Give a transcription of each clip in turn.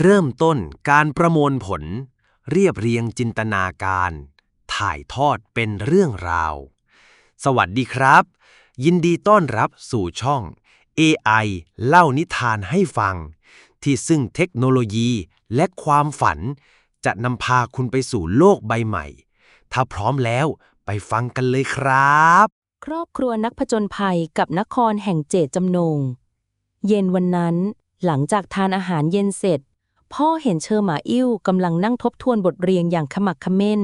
เริ่มต้นการประมวลผล เรียบเรียงจินตนาการ ถ่ายทอดเป็นเรื่องราว สวัสดีครับ ยินดีต้อนรับสู่ช่อง AI เล่านิทานให้ฟัง ที่ซึ่งเทคโนโลยีและความฝัน จะนำพาคุณไปสู่โลกใบใหม่ ถ้าพร้อมแล้วไปฟังกันเลยครับ ครอบครัวนักผจญภัยกับนครแห่งเจตจำนง เย็นวันนั้นหลังจากทานอาหารเย็นเสร็จ พ่อเห็นเชอหมาอิ่วกำลังนั่งทบทวนบทเรียนอย่างขมักขม้น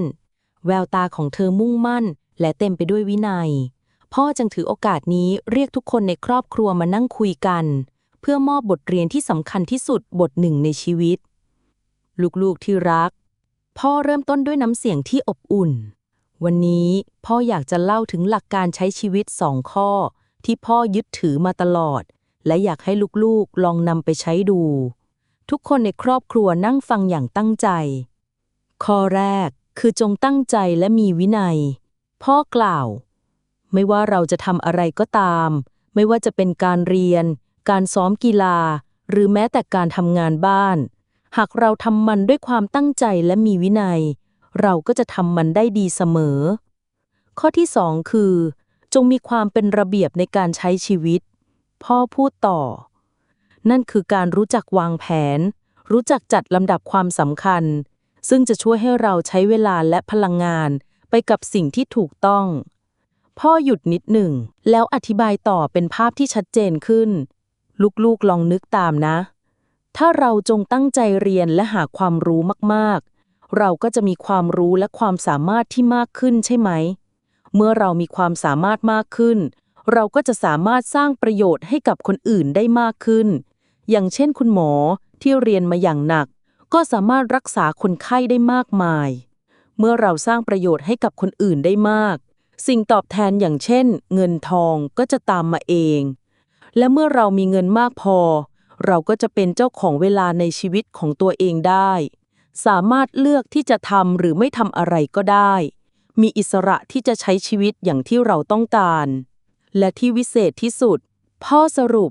แววตาของเธอมุ่งมั่น และเต็มไปด้วยวินัย พ่อจึงถือโอกาสนี้เรียกทุกคนในครอบครัวมานั่งคุยกัน เพื่อมอบบทเรียนที่สำคัญที่สุดบทหนึ่งในชีวิต ลูกๆที่รัก พ่อเริ่มต้นด้วยน้ำเสียงที่อบอุ่น วันนี้พ่ออยากจะเล่าถึงหลักการใช้ชีวิตสองข้อ ที่พ่อยึดถือมาตลอด และอยากให้ลูกๆลองนำไปใช้ดู ทุกคนในครอบครัวนั่งฟังอย่างตั้งใจ ข้อแรกคือจงตั้งใจและมีวินัย พ่อกล่าว ไม่ว่าเราจะทำอะไรก็ตาม ไม่ว่าจะเป็นการเรียน การซ้อมกีฬา หรือแม้แต่การทำงานบ้าน หากเราทำมันด้วยความตั้งใจและมีวินัย เราก็จะทำมันได้ดีเสมอ ข้อที่สองคือ จงมีความเป็นระเบียบในการใช้ชีวิต พ่อพูดต่อ นั่นคือการรู้จักวางแผน รู้จักจัดลำดับความสำคัญ ซึ่งจะช่วยให้เราใช้เวลาและพลังงานไปกับสิ่งที่ถูกต้อง พ่อหยุดนิดหนึ่ง แล้วอธิบายต่อเป็นภาพที่ชัดเจนขึ้น ลูกๆลองนึกตามนะ ถ้าเราจงตั้งใจเรียนและหาความรู้มากๆ เราก็จะมีความรู้และความสามารถที่มากขึ้นใช่ไหม เมื่อเรามีความสามารถมากขึ้น เราก็จะสามารถสร้างประโยชน์ให้กับคนอื่นได้มากขึ้น อย่างเช่นคุณหมอที่เรียนมาอย่างหนัก ก็สามารถรักษาคนไข้ได้มากมาย เมื่อเราสร้างประโยชน์ให้กับคนอื่นได้มาก สิ่งตอบแทนอย่างเช่น เงินทองก็จะตามมาเอง และเมื่อเรามีเงินมากพอ เราก็จะเป็นเจ้าของเวลาในชีวิตของตัวเองได้ สามารถเลือกที่จะทำหรือไม่ทำอะไรก็ได้ มีอิสระที่จะใช้ชีวิตอย่างที่เราต้องการ และที่วิเศษที่สุด พ่อสรุป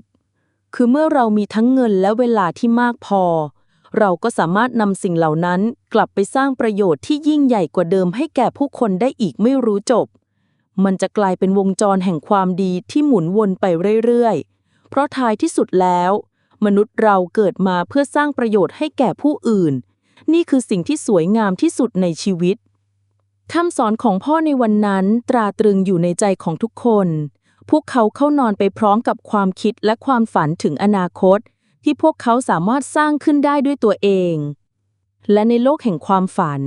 คือเมื่อเรามีทั้งเงินและเวลาที่มากพอ เราก็สามารถนำสิ่งเหล่านั้นกลับไปสร้างประโยชน์ที่ยิ่งใหญ่กว่าเดิมให้แก่ผู้คนได้อีกไม่รู้จบ มันจะกลายเป็นวงจรแห่งความดีที่หมุนวนไปเรื่อยๆ เพราะท้ายที่สุดแล้ว มนุษย์เราเกิดมาเพื่อสร้างประโยชน์ให้แก่ผู้อื่น นี่คือสิ่งที่สวยงามที่สุดในชีวิตคำสอนของพ่อในวันนั้นตราตรึงอยู่ในใจของทุกคน พวกเขาเข้านอนไปพร้อมกับความคิดและความฝันถึงอนาคต ที่พวกเขาสามารถสร้างขึ้นได้ด้วยตัวเอง และในโลกแห่งความฝัน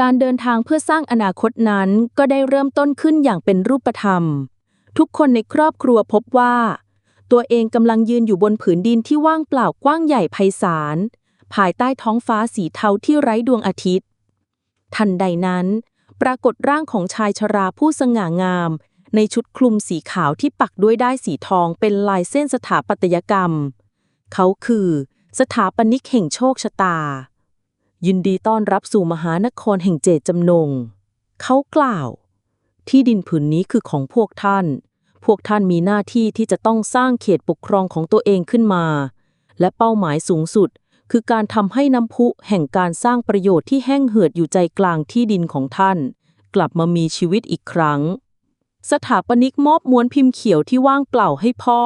การเดินทางเพื่อสร้างอนาคตนั้นก็ได้เริ่มต้นขึ้นอย่างเป็นรูปธรรม ทุกคนในครอบครัวพบว่า ตัวเองกำลังยืนอยู่บนผืนดินที่ว่างเปล่ากว้างใหญ่ไพศาลภายใต้ท้องฟ้าสีเทาที่ไร้ดวงอาทิตย์ ทันใดนั้น ปรากฏร่างของชายชราผู้สง่างาม ในชุดคลุมสีขาวที่ปักด้วยด้ายสีทองเป็นลายเส้นสถาปัตยกรรม เขาคือ สถาปนิกแห่งโชคชะตา ยินดีต้อนรับสู่มหานครแห่งเจตจำนง เขากล่าว ที่ดินผืนนี้คือของพวกท่าน พวกท่านมีหน้าที่ที่จะต้องสร้างเขตปกครองของตัวเองขึ้นมา และเป้าหมายสูงสุดคือการทำให้น้ำพุแห่งการสร้างประโยชน์ที่แห้งเหือดอยู่ใจกลางที่ดินของท่าน กลับมามีชีวิตอีกครั้ง สถาปนิกมอบม้วนพิมพ์เขียวที่ว่างเปล่าให้พ่อ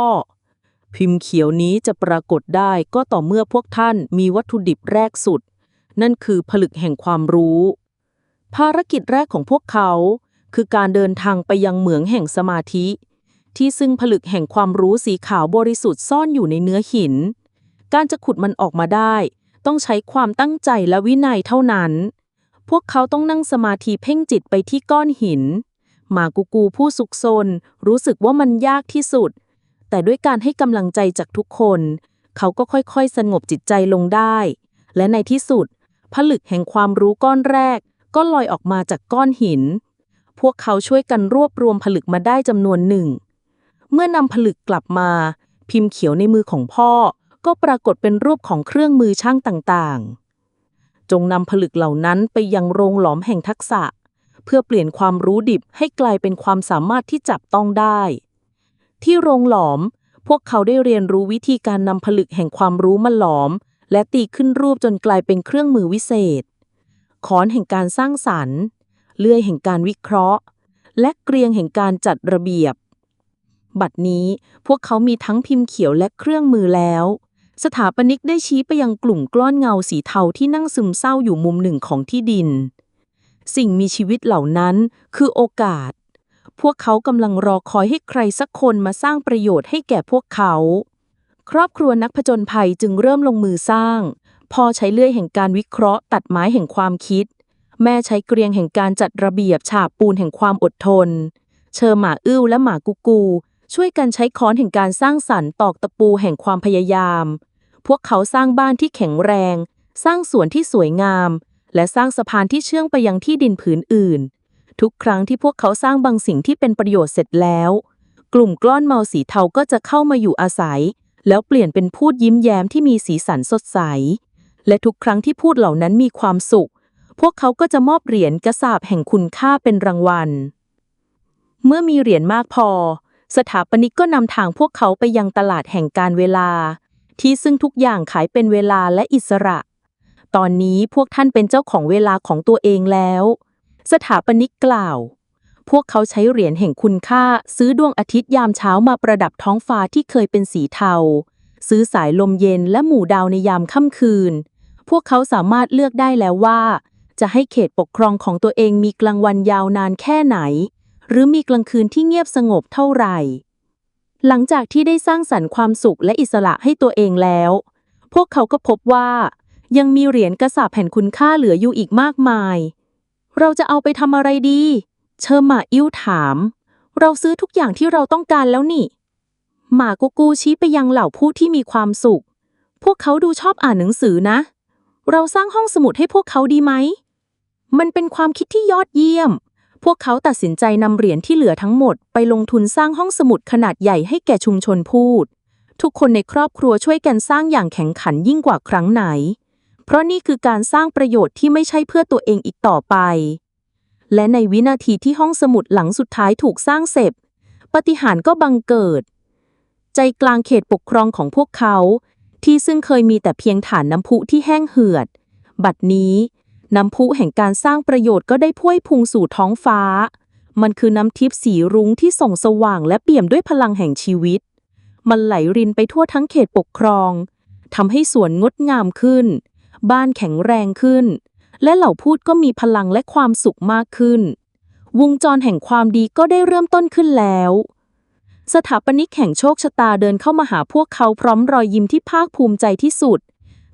พิมพ์เขียวนี้จะปรากฏได้ก็ต่อเมื่อพวกท่านมีวัตถุดิบแรกสุด นั่นคือผลึกแห่งความรู้ ภารกิจแรกของพวกเขา คือการเดินทางไปยังเหมืองแห่งสมาธิ ที่ซึ่งผลึกแห่งความรู้สีขาวบริสุทธิ์ซ่อนอยู่ในเนื้อหิน การจะขุดมันออกมาได้ ต้องใช้ความตั้งใจและวินัยเท่านั้น พวกเขาต้องนั่งสมาธิเพ่งจิตไปที่ก้อนหิน หมากูกูผู้สุกซนรู้สึกว่ามันยากที่สุด แต่ด้วยการให้กำลังใจจากทุกคน เขาก็ค่อยๆ สงบจิตใจลงได้ และในที่สุด ผลึกแห่งความรู้ก้อนแรก ก็ลอยออกมาจากก้อนหิน พวกเขาช่วยกันรวบรวมผลึกมาได้จำนวนหนึ่ง เมื่อนำผลึกกลับมา พิมพ์เขียวในมือของพ่อ ก็ปรากฏเป็นรูปของเครื่องมือช่างต่างๆ จงนำผลึกเหล่านั้นไปยังโรงหลอมแห่งทักษะ เพื่อเปลี่ยนความรู้ดิบให้กลายเป็นความสามารถที่จับต้องได้ ที่โรงหลอม พวกเขาได้เรียนรู้วิธีการนำผลึกแห่งความรู้มาหลอม และตีขึ้นรูปจนกลายเป็นเครื่องมือวิเศษค้อนแห่งการสร้างสรรค์เลื่อยแห่งการวิเคราะห์ และเกรียงแห่งการจัดระเบียบ บัดนี้พวกเขามีทั้งพิมพ์เขียวและเครื่องมือแล้ว สถาปนิกได้ชี้ไปยังกลุ่มกล้อนเงาสีเทาที่นั่งซึมเศร้าอยู่มุมหนึ่งของที่ดิน สิ่งมีชีวิตเหล่านั้นคือโอกาส พวกเขากำลังรอคอยให้ใครสักคนมาสร้างประโยชน์ให้แก่พวกเขา ครอบครัวนักผจญภัยจึงเริ่มลงมือสร้าง พ่อใช้เลื่อยแห่งการวิเคราะห์ ตัดไม้แห่งความคิด แม่ใช้เกรียงแห่งการจัดระเบียบฉาบปูนแห่งความอดทน เชอหมาอื้วและหมากุกู ช่วยกันใช้ค้อนแห่งการสร้างสรรค์ตอกตะปูแห่งความพยายาม พวกเขาสร้างบ้านที่แข็งแรง สร้างสวนที่สวยงาม และสร้างสะพานที่เชื่อมไปยังที่ดินผืนอื่น ทุกครั้งที่พวกเขาสร้างบางสิ่งที่เป็นประโยชน์เสร็จแล้ว กลุ่มกล้อนเมาสีเทาก็จะเข้ามาอยู่อาศัย แล้วเปลี่ยนเป็นพูดยิ้มแย้มที่มีสีสันสดใส และทุกครั้งที่พูดเหล่านั้นมีความสุข พวกเขาก็จะมอบเหรียญกระสาบแห่งคุณค่าเป็นรางวัล เมื่อมีเหรียญมากพอ สถาปนิกก็นำทางพวกเขาไปยังตลาดแห่งการเวลา ที่ซึ่งทุกอย่างขายเป็นเวลาและอิสระ ตอนนี้พวกท่านเป็นเจ้าของเวลาของตัวเองแล้ว สถาปนิกกล่าว พวกเขาใช้เหรียญแห่งคุณค่า ซื้อดวงอาทิตย์ยามเช้ามาประดับท้องฟ้าที่เคยเป็นสีเทา ซื้อสายลมเย็นและหมู่ดาวในยามค่ำคืน พวกเขาสามารถเลือกได้แล้วว่า จะให้เขตปกครองของตัวเองมีกลางวันยาวนานแค่ไหน หรือมีกลางคืนที่เงียบสงบเท่าไหร่ หลังจากที่ได้สร้างสรรค์ความสุขและอิสระให้ตัวเองแล้ว พวกเขาก็พบว่า ยังมีเหรียญกระสาบแผ่นคุณค่าเหลืออยู่อีกมากมาย เราจะเอาไปทำอะไรดี เชอร์มาอิ้วถาม เราซื้อทุกอย่างที่เราต้องการแล้วนี่ หมากูกูชี้ไปยังเหล่าผู้ที่มีความสุข พวกเขาดูชอบอ่านหนังสือนะ เราสร้างห้องสมุดให้พวกเขาดีไหม มันเป็นความคิดที่ยอดเยี่ยม พวกเขาตัดสินใจนำเหรียญที่เหลือทั้งหมดไปลงทุนสร้างห้องสมุดขนาดใหญ่ให้แก่ชุมชนพูดทุกคนในครอบครัวช่วยกันสร้างอย่างแข็งขันยิ่งกว่าครั้งไหน เพราะนี่คือการสร้างประโยชน์ที่ไม่ใช่เพื่อตัวเองอีกต่อไป และในวินาทีที่ห้องสมุดหลังสุดท้ายถูกสร้างเสร็จปาฏิหารย์ก็บังเกิด ใจกลางเขตปกครองของพวกเขา ที่ซึ่งเคยมีแต่เพียงฐานน้ำพุที่แห้งเหือด บัดนี้ น้ำพุแห่งการสร้างประโยชน์ก็ได้พุ่ยพุงสู่ท้องฟ้า มันคือน้ำทิพย์สีรุ้งที่ส่องสว่างและเปี่ยมด้วยพลังแห่งชีวิต มันไหลรินไปทั่วทั้งเขตปกครองทำให้สวนงดงามขึ้น บ้านแข็งแรงขึ้น และเหล่าพูดก็มีพลังและความสุขมากขึ้น วงจรแห่งความดีก็ได้เริ่มต้นขึ้นแล้ว สถาปนิกแห่งโชคชะตาเดินเข้ามาหาพวกเขาพร้อมรอยยิ้มที่ภาคภูมิใจที่สุด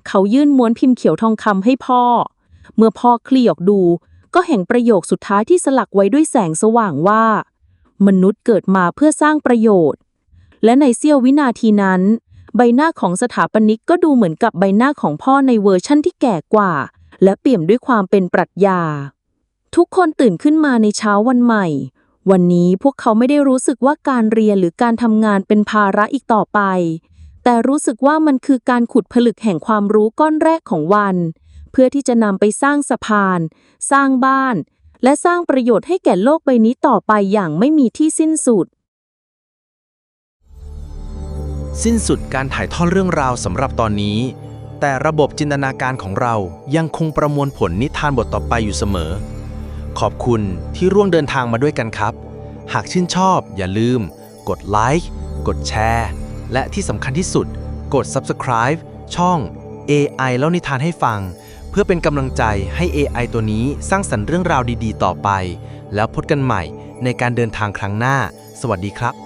เขายื่นม้วนพิมพ์เขียวทองคำให้พ่อ เมื่อพ่อคลี่ออกดู ก็เห็นประโยคสุดท้ายที่สลักไว้ด้วยแสงสว่างว่า มนุษย์เกิดมาเพื่อสร้างประโยชน์ และในเสี้ยววินาทีนั้น ใบหน้าของสถาปนิกก็ดูเหมือนกับใบหน้าของพ่อในเวอร์ชั่นที่แก่กว่า และเปี่ยมด้วยความเป็นปรัชญา ทุกคนตื่นขึ้นมาในเช้าวันใหม่ วันนี้พวกเขาไม่ได้รู้สึกว่าการเรียนหรือการทำงานเป็นภาระอีกต่อไป แต่รู้สึกว่ามันคือการขุดผลึกแห่งความรู้ก้อนแรกของวัน เพื่อที่จะนำไปสร้างสะพาน สร้างบ้าน และสร้างประโยชน์ให้แก่โลกใบนี้ต่อไปอย่างไม่มีที่สิ้นสุด สิ้นสุดการถ่ายทอดเรื่องราวสำหรับตอนนี้ แต่ระบบจินตนาการของเรายังคงประมวลผลนิทานบทต่อไปอยู่เสมอ ขอบคุณที่ร่วมเดินทางมาด้วยกันครับ หากชื่นชอบอย่าลืม กดไลค์กดแชร์ และที่สำคัญที่สุด กด Subscribe ช่อง AI เล่านิทานให้ฟัง เพื่อเป็นกำลังใจให้ AI ตัวนี้สร้างสรรค์เรื่องราวดี ๆ ต่อไป แล้วพบกันใหม่ในการเดินทางครั้งหน้า สวัสดีครับ